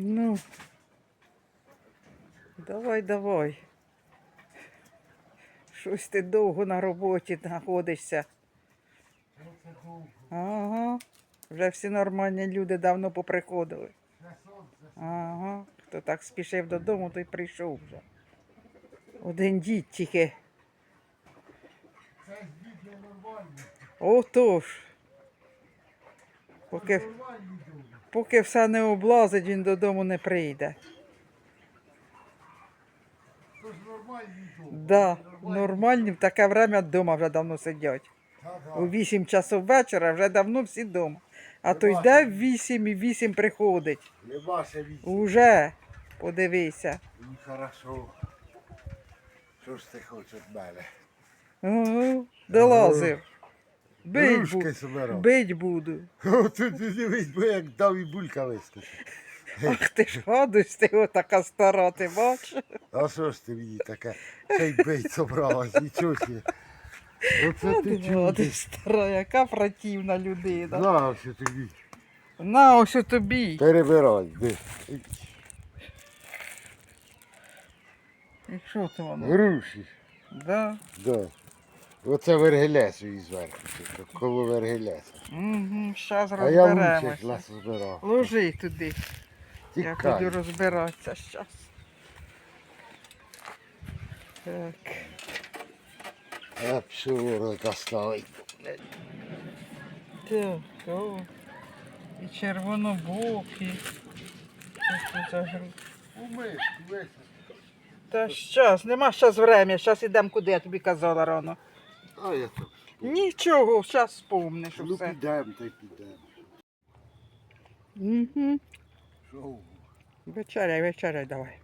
Ну. Давай, давай. Щось ти довго на роботі знаходишся. Ага. Вже всі нормальні люди давно поприходили. Ага. Хто так спішив додому, той прийшов вже. Один дід тільки. Це ж діти нормальні. Отож. Поки, Нормальні дома. Поки все не облазить, він додому не прийде. Це ж нормальні дома. Да, нормальні в таке время вдома вже давно сидять. У 8 часов вечора вже давно всі вдома. А то йде в 8 і 8 приходить. Нема ще віці. Уже подивися. Ну, хорошо. Що ж ти хочеш від мене? Ага, долазив. Бить, буду. собирав. Бить буду. О, тут дивись, бо як дав і булька вискочить. Ах ти ж гадость, ти отака стара, ти бачиш? А що ж ти мені таке? Цей бейт собралась, нічого себе. Оце ти чудиш. Стара, яка противна людина. На, що тобі. На, ось у тобі. Перебирай, де. І що то воно? Груші. Да. Да. Оце вергелес її зверху, типу, коло вергелеса. Угу, зараз А я лучше розберемося. клас збирав. Ложи туди. Я буду розбиратися зараз. Так. А пшорока ставить. Так, о. І червонобокі. Що це за гру? У. Та щас, нема щас врем'я, щас ідемо куди, я тобі казала рано. А я так. Нічого, щас спомниш Ну усе. підемо, та й підемо. Угу. Що? Вечеряй, вечеряй давай.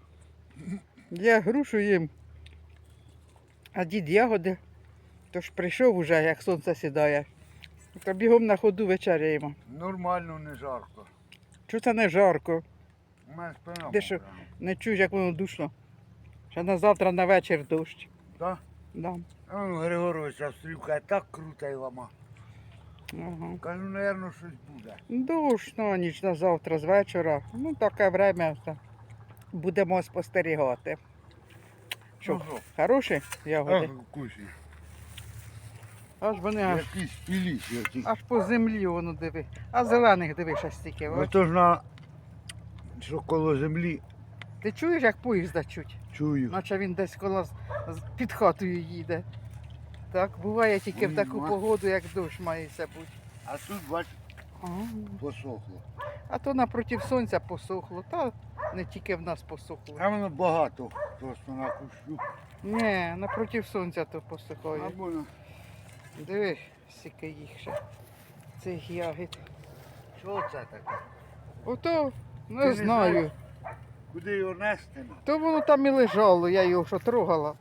Я грушу їм. А дід ягоди. Тож прийшов уже, як сонце сідає. Та бігом на ходу вечеряємо. Нормально, не жарко. Чого це не жарко? У мене спина Де що? мокра. Не чуєш, як воно душно. Ще на завтра на вечір дощ. Да? Да. А ну, Григорович, стрілка так крута й лама. Ага. Кажу, напевно, щось буде. На ніч на завтра з вечора. Ну, таке время. Будемо спостерігати. Що, Ага. хороші ягоди? Кусі. Аж вони аж, Якісь піліші оті. аж по землі воно диви. А зелених диви ще стільки. Ну Ось. то ж на, що коло землі Ти чуєш, як поїзда чуть? чую. Наче він десь коло під хатою їде. Так, буває тільки в таку Ага. погоду, як дощ мається бути. А тут, бач, посохло. А то напротив сонця посохло, та не тільки в нас посохло. А воно багато просто на кущу. Ні, напротив сонця то посухає. Або на... Диви, скільки їх ще. Цих ягід. Що це таке? Ото Ти не не знаю. знаєш? Куди його нести? То воно там і лежало, я його що трогала.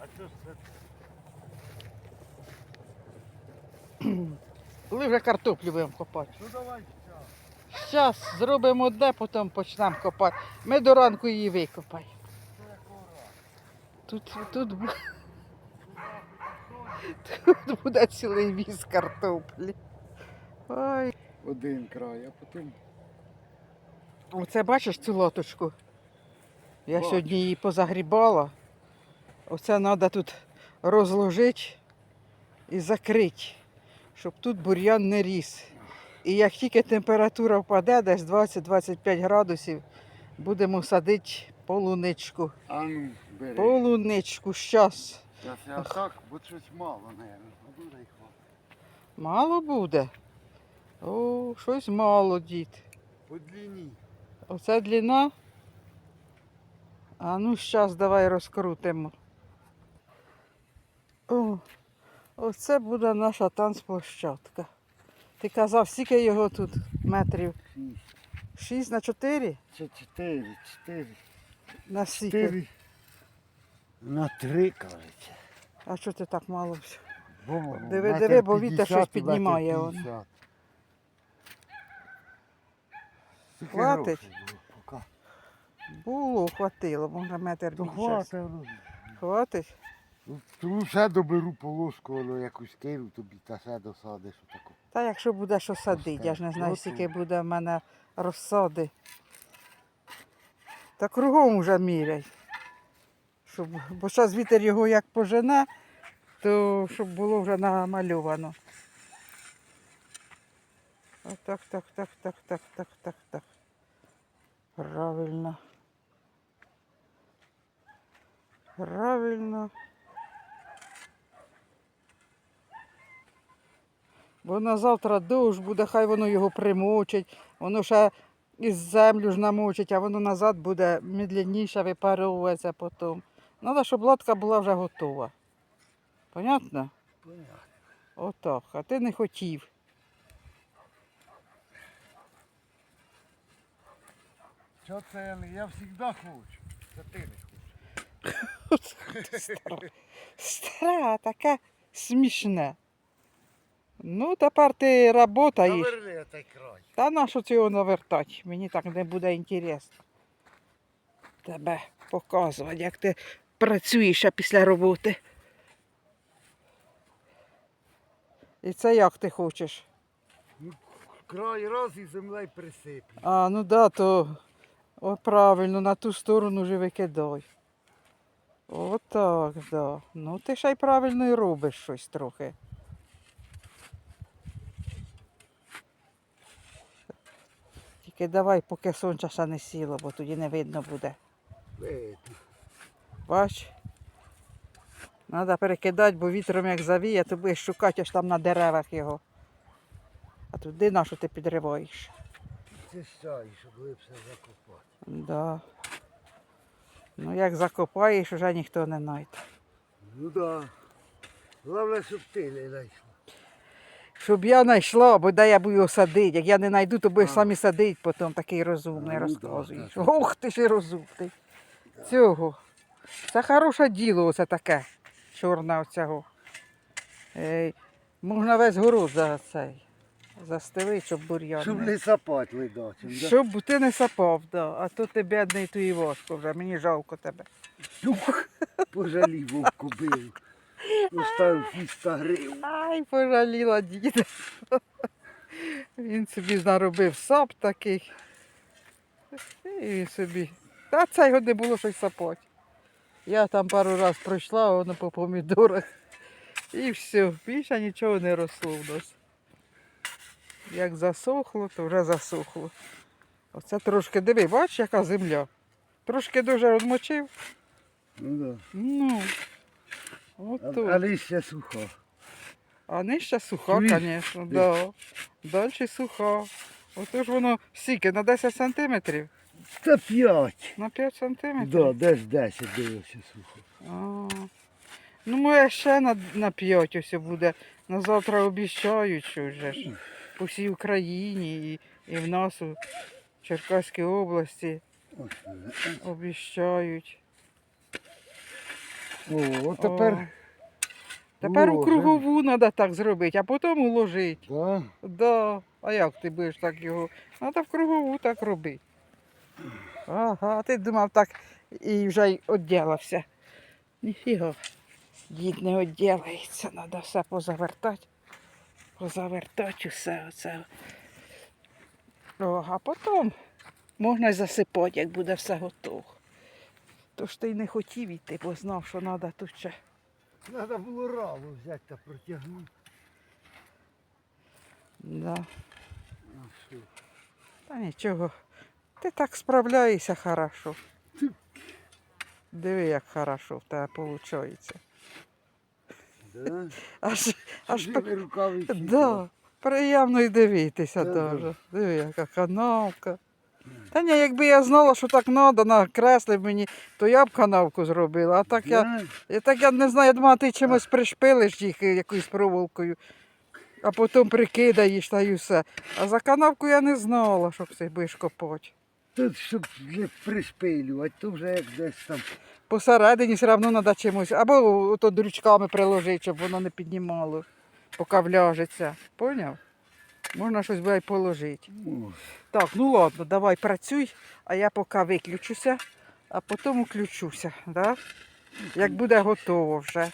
А що ж це? Коли вже картоплю будемо копати. Ну давай зараз. Зараз зробимо одне, потім почнемо копати. Ми до ранку її викопаємо. Тут, тут, бу- тут буде цілий віз картоплі. Ой. Один край, а потім Оце бачиш цю лоточку? Я Бачу. сьогодні її позагрібала. Оце треба тут розложити і закрити, щоб тут бур'ян не ріс. І як тільки температура впаде, десь 20-25 градусів, будемо садити полуничку. А ну, бери. Полуничку, щас. Я так, бо щось мало, мабуть. Мало. Мало буде. О, щось мало, дід. По длині. Оце длина. А ну зараз давай розкрутимо. О, оце буде наша танцплощадка. Ти казав, скільки його тут метрів? Шість. 6 на 4? Це чотири, чотири. На скільки? Чотири. На три, кажеться. А що ти так мало? Бо, Диви, диви, бо вітер щось піднімає воно. 50. Скільки Хватить? було хватило, може метр більше. хватить. ну. Хватить? Ну, Тому ще доберу полоску, воно якусь кину тобі та ще досадиш отаку. Та якщо буде що садити, я ж не знаю, скільки буде в мене розсади. Та кругом уже міряй. Щоб, бо зараз вітер його як пожене, то щоб було вже намальовано. Отак, так, так, так, так, так, так, так. Правильно. Правильно. Бо на завтра дощ буде, хай воно його примочить, воно ще із землю ж намочить, а воно назад буде медленніше випаровуватися потім. Треба, щоб лодка була вже готова. Понятно? Понятно. Отак. А ти не хотів. Що це я не- я завжди хочу. Це ти не хочеш. Стара, така смішна. Ну, тепер ти працюєш. Наверни той край. Та на що цього навертати? Мені так не буде інтересно. Тебе показувати, як ти працюєш ще після роботи. І це як ти хочеш? Край раз і землею присиплю. А, ну да, то о, правильно, на ту сторону вже викидай. Отак, да. Ну ти ще й правильно і робиш щось трохи. Тільки давай, поки сонце ще не сіло, бо тоді не видно буде. Видно. Бач? Треба перекидати, бо вітром як завіє, то будеш шукати аж там на деревах його. А туди на що ти підриваєш? Щоб глибше закопати. Да. Ну як закопаєш, вже ніхто не знайде. Ну да. Головне, щоб ти не знайшла. Щоб я знайшла, бо де я буду його садити. Як я не знайду, то будеш самі садити, потім такий розумний ну да, розказуєш. так. Ох ти ж і розумний. Цього. Це хороше діло, оце таке. Чорне оцього. Ей, можна весь город за цей. Застелити, щоб бур'ян. Щоб не- сапать ледачим. Да? Щоб ти не сапав, да. а то ти бідний, то і важко вже. Мені жалко тебе. Ух, Пожалів вовку бив. Оставив 300 гривень. Ай, пожаліла діда. Він собі наробив сап такий. І він собі. Та це його не було щось сапати. Я там пару разів пройшла, воно по помідорах. І все, більше нічого не росло в нас. Як засохло, то вже засохло. Оце трошки диви, бачиш, яка земля. Трошки дуже розмочив. Ну да. Ну. А, а листя суха. А нижча суха, звісно, да. Далі суха. Отож воно стільки на 10 сантиметрів, Та 5. на 5 сантиметрів. Да, десь 10 дивився сухо. А. Ну, моє ще на, на 5 ось буде. На завтра обіщають, що вже ж. По всій Україні і, і в нас у Черкаській області обіщають. О, тепер. О. Тепер у кругову треба так зробити, а потім уложити. Да. Да. А як ти будеш так його? Треба в кругову так робити. Ага, ти думав так і вже й відділився. Ніфіга. Дід не відділається, треба все позавертати. Позавертати усе оце. О, а потім можна й засипати, як буде все готово. Тож ти й не хотів йти, бо знав, що треба тут ще. Треба було раму взяти та протягнути. Да. Та нічого. Ти так справляєшся хорошо. Диви, як хорошо в тебе виходить. Да? Аж, аж Живі рукавиці. да, приємно й дивитися теж. Диви, яка канавка. Та ні, якби я знала, що так треба, накреслив мені, то я б канавку зробила. А так я, я, так я не знаю, я думала, ти чимось пришпилиш їх якоюсь проволокою, а потім прикидаєш та й усе. А за канавку я не знала, що ти будеш копати. Тут, щоб не пришпилювати, то вже як десь там. Посередині все одно треба чимось. Або ото дрючками приложити, щоб воно не піднімало, поки вляжеться. Поняв? Можна щось буде положити. О, Так, ну ладно, давай працюй, а я поки виключуся, а потім включуся. Да? Як буде готово вже.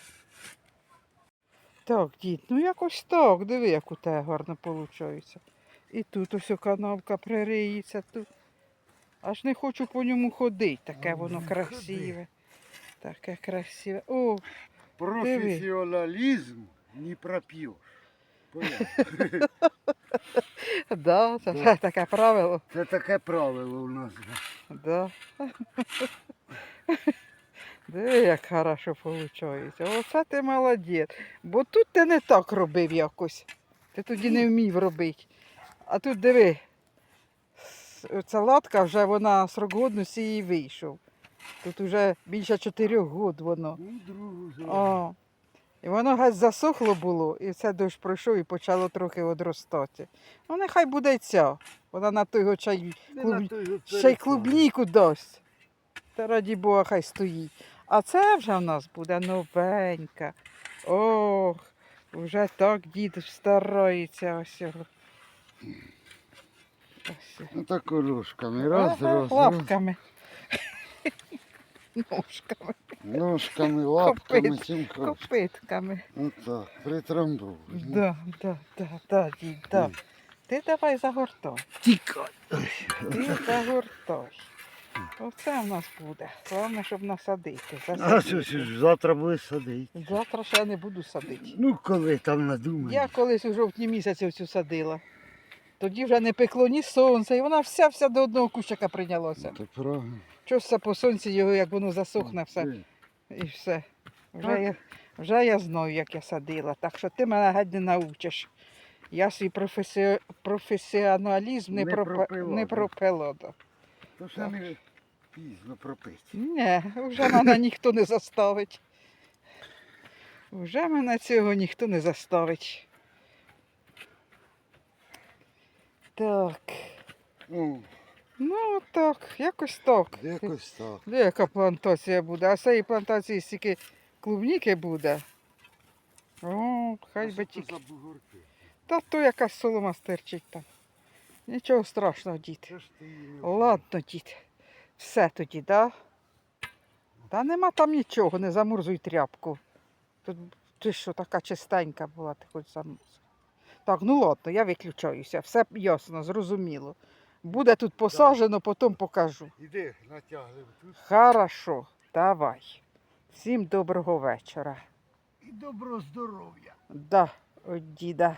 Так, дід, ну якось так. Диви, як у тебе гарно виходить. І тут ось канавка пририється тут. Аж не хочу по ньому ходити. Таке воно ходи. красиве. Таке красиве. О, Професіоналізм не проп'єш. Да, це Да. таке правило. Це таке правило у нас. Да. Диви, як хорошо виходить. Оце ти молодець. Бо тут ти не так робив якось. Ти тоді не вмів робити. А тут диви, оця латка вже вона срок годності їй вийшов. Тут вже більше чотирьох год воно. О, і воно геть засохло було, і це дощ пройшов і почало трохи одростати. Ну, нехай буде ця. Вона на той чай клуб- ще й клубніку дасть. Та раді Бога, хай стоїть. А це вже в нас буде новенька. Ох, вже так дід старається ось. Ну так рожками. Раз, Ага, раз, раз. Лапками. Ножками, Ножками, лапками, Копит- хочеш. копитками. Отак, притрамбовуй. Да, да, да, да, дід, да. Ти давай загортай. Тікай. Ти загортай. Оце в нас буде. Головне, щоб насадити. А засадити. що ж, завтра буде садити. Завтра ще я не буду садити. Ну, коли там надумаєш. Я колись у жовтні місяці цю садила. Тоді вже не пекло ні сонце, і вона вся-вся до одного кущика прийнялася. Це правильно. Щось це по сонці його, як воно засохне, все. І все. Вже я, вже я знаю, як я садила. Так що ти мене геть не научиш. Я свій професі... професіоналізм не, Не пропе- пропила, не пропила. Да. То ще не пізно пропити. Ні, вже мене ніхто не заставить. Вже мене цього ніхто не заставить. Так. Ну, Ну так, якось так. якось так. Де яка плантація буде? А з цієї плантації стільки клубніки буде. О, хай би тільки. Та то якась солома стерчить там. Нічого страшного, дід. Ладно, дід. Все тоді, да? Та нема там нічого, не замурзуй тряпку. Тут ти що така чистенька була, ти хоч замурзуй. Так, ну ладно, я виключаюся. Все ясно, зрозуміло. Буде тут посаджено, потім покажу. Іди, натягли тут. Хорошо, давай. Всім доброго вечора. І доброго здоров'я. Да, от діда.